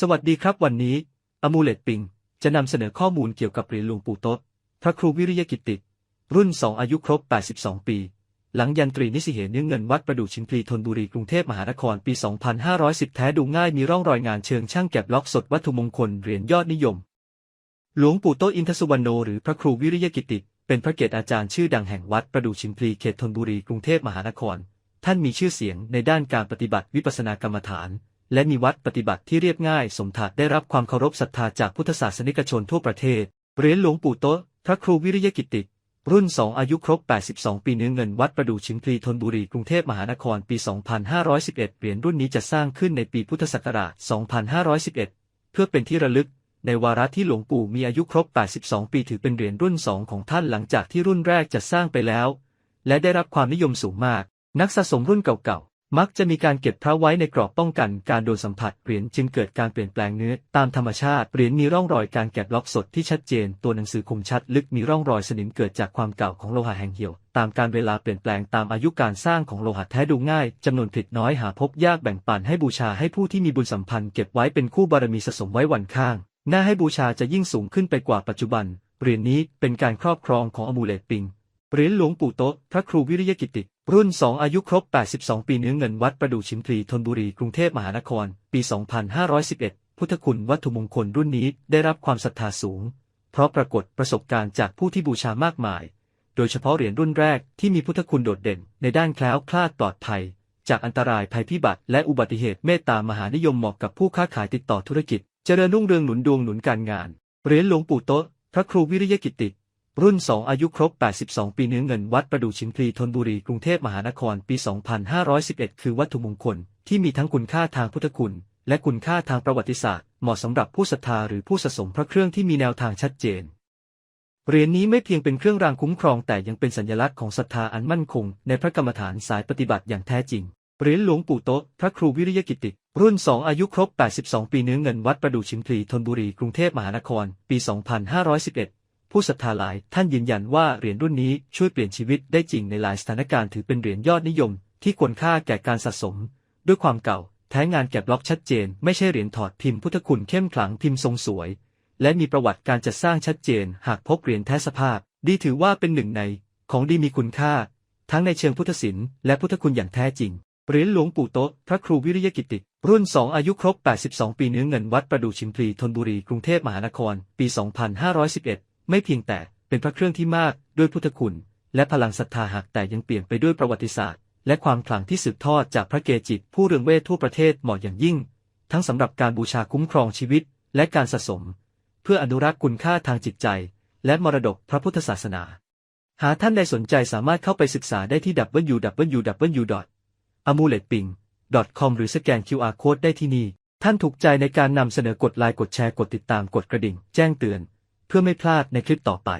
สวัสดีครับวันนี้อมูเลตปิง จะนำเสนอข้อมูลเกี่ยวกับเหรียญหลวงปู่โต๊ะพระครูวิริยกิตติรุ่น 2 อายุครบ 82 ปี หลังยันตรีนิสิเหเนื้อเงินวัดประดู่ชิมพลีธนบุรีกรุงเทพมหานครปี 2510 แท้ดูง่ายมีร่องรอยงานเชิงช่างแกะบล็อกสดวัตถุมงคลเหรียญยอดนิยม หลวงปู่โต๊ะอินทสุวรรณโนหรือพระครูวิริยกิตติเป็นพระเกศอาจารย์ชื่อดังแห่งวัดประดู่ชิมพลีเขตธนบุรีกรุงเทพมหานคร ท่านมีชื่อเสียงในด้านการปฏิบัติวิปัสสนากรรมฐาน และมีวัดปฏิบัติที่เรียบง่ายสมถะได้รับความเคารพศรัทธาจากพุทธศาสนิกชนทั่วประเทศเหรียญหลวงปู่โต๊ะพระครูวิริยกิตติ รุ่น 2 อายุครบ 82 ปีเนื้อเงินวัดประดู่ชิมพลีธนบุรีกรุงเทพมหานครปี 2511 เหรียญรุ่นนี้จะสร้างขึ้นในปีพุทธศักราช 2511 เพื่อเป็นที่ระลึกในวาระที่หลวงปู่มีอายุครบ 82 ปีถือเป็นเหรียญรุ่น 2 ของท่านหลังจากที่รุ่นแรกจัดสร้างไปแล้ว และได้รับความนิยมสูงมาก นักสะสมรุ่นเก่า มักจะมีการเก็บพระไว้ในกรอบป้องกันการโดนสัมผัสเหรียญจึงเกิดการเปลี่ยนแปลงเนื้อตามธรรมชาติเหรียญมีร่องรอยการแกะล็อกสดที่ชัดเจน ตัวหนังสือคมชัดลึกมีร่องรอยสนิมเกิดจากความเก่าของโลหะแห่งเหี่ยว ตามการเวลาเปลี่ยนแปลงตามอายุการสร้างของโลหะแท้ดูง่ายจำนวนผลิตน้อยหาพบยากแบ่งปันให้บูชาให้ผู้ที่มีบุญสัมพันธ์เก็บไว้เป็นคู่บารมีสะสมไว้วันข้าง หน้าให้บูชาจะยิ่งสูงขึ้นไปกว่าปัจจุบันเหรียญนี้เป็นการครอบครองของอมูเลตปิง หรียญหลวงปู่โต๊ะพระครูวิริยกิตติ รุ่น 2 อายุครบ 82 ปีเนื้อเงินวัดประดู่ชิมพลีธนบุรีกรุงเทพมหานคร ปี 2511 พุทธคุณวัตถุมงคลรุ่นนี้ได้รับความศรัทธาสูง เพราะปรากฏประสบการณ์จากผู้ที่บูชามากมาย โดยเฉพาะเหรียญรุ่นแรกที่มีพุทธคุณโดดเด่น ในด้านแคล้วคลาดปลอดภัย จากอันตรายภัยพิบัติและอุบัติเหตุเมตตามหานิยมเหมาะกับผู้ค้าขายติดต่อธุรกิจ เจริญรุ่งเรืองหนุนดวงหนุนการงานเหรียญหลวงปู่โต๊ะพระครูวิริยกิติ รุ่น 2 อายุครบ 82 ปีเนื้อเงินวัดประดู่ชิมพลีธนบุรีกรุงเทพมหานครปี 2511 คือวัตถุมงคลที่มีทั้งคุณค่าทางพุทธคุณ และคุณค่าทางประวัติศาสตร์ เหมาะสำหรับผู้ศรัทธาหรือผู้สะสมพระเครื่องที่มีแนวทางชัดเจน เหรียญนี้ไม่เพียงเป็นเครื่องรางคุ้มครองแต่ยังเป็นสัญลักษณ์ของศรัทธาอันมั่นคง ในพระกรรมฐานสายปฏิบัติอย่างแท้จริงเหรียญหลวงปู่โต๊ะพระครูวิริยกิตติ รุ่น 2 อายุครบ 82 ปีเนื้อเงินวัดประดู่ชิมพลีธนบุรีกรุงเทพมหานคร ปี 2511 ผู้ศรัทธาหลายท่านยืนยันว่าเหรียญรุ่นนี้ช่วยเปลี่ยนชีวิตได้จริงในหลายสถานการณ์ถือเป็นเหรียญยอดนิยม ที่ควรค่าแก่การสะสม ด้วยความเก่า แท้งานแกะบล็อกชัดเจน ไม่ใช่เหรียญถอดพิมพ์พุทธคุณเข้มขลังพิมพ์ทรงสวย และมีประวัติการจัดสร้างชัดเจน หากพบเหรียญแท้สภาพ ดีถือว่าเป็นหนึ่งในของดีมีคุณค่า ทั้งในเชิงพุทธศิลป์และพุทธคุณอย่างแท้จริงเหรียญหลวงปู่โต๊ะพระครูวิริยกิตติ รุ่น 2 อายุครบ 82 ปีเนื้อเงินวัดประดู่ชิมพลีธนบุรีกรุงเทพมหานคร ปี 2511 ไม่เพียงแต่เป็นพระเครื่องที่มากด้วยพุทธคุณ และพลังศรัทธาหากแต่ยังเปลี่ยนไปด้วยประวัติศาสตร์ และความขลังที่สืบทอดจากพระเกจิผู้เรืองเวททั่วประเทศเหมาะอย่างยิ่ง ทั้งสำหรับการบูชาคุ้มครองชีวิต และการสะสม เพื่ออนุรักษ์คุณค่าทางจิตใจ และมรดกพระพุทธศาสนา หากท่านใดสนใจสามารถเข้าไปศึกษาได้ที่ www.amuletping.com หรือสแกน QR Code ได้ที่นี่ท่านถูกใจในการนำเสนอกดไลค์กดแชร์กดติดตามกดกระดิ่ง แจ้งเตือน พื่อไม่พลาดในคลิปต่อไป